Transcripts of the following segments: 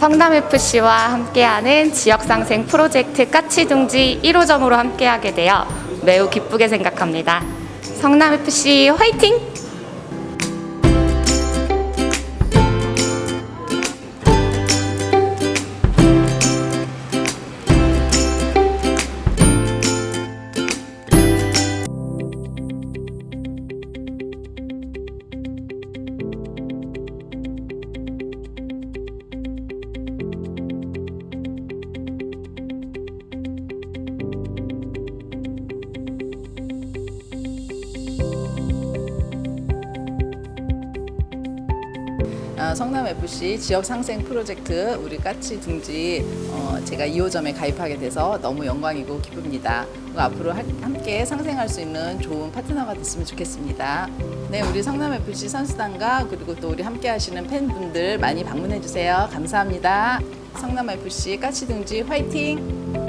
성남FC와 함께하는 지역상생 프로젝트 까치둥지 1호점으로 함께하게 되어 매우 기쁘게 생각합니다. 성남FC 화이팅! 성남FC 지역 상생 프로젝트 우리 까치 둥지 어, 제가 2호점에 가입하게 돼서 너무 영광이고 기쁩니다. 앞으로 하- 함께 상생할 수 있는 좋은 파트너가 됐으면 좋겠습니다. 네, 우리 성남FC 선수단과 그리고 또 우리 함께 하시는 팬분들 많이 방문해 주세요. 감사합니다. 성남FC 까치 둥지 화이팅!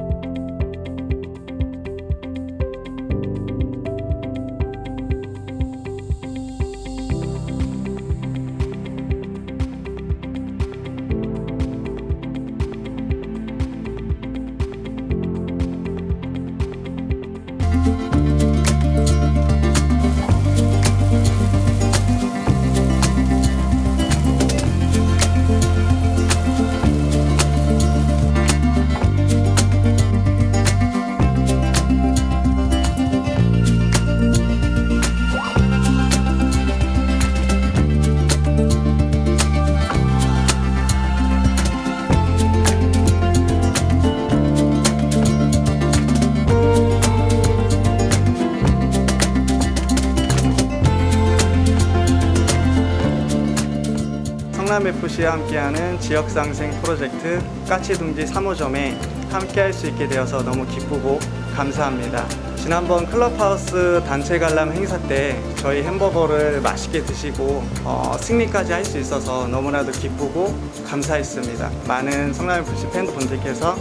성남FC와 함께하는 지역상생 프로젝트 까치둥지 3호점에 함께할 수 있게 되어서 너무 기쁘고 감사합니다. 지난번 클럽하우스 단체 관람 행사 때 저희 햄버거를 맛있게 드시고 어, 승리까지 할 수 있어서 너무나도 기쁘고 감사했습니다. 많은 성남FC 팬분들께서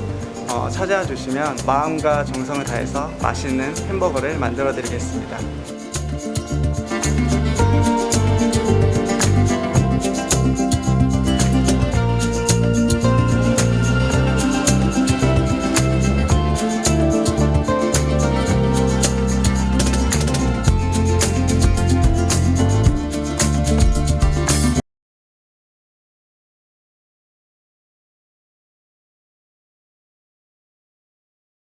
어, 찾아와 주시면 마음과 정성을 다해서 맛있는 햄버거를 만들어 드리겠습니다.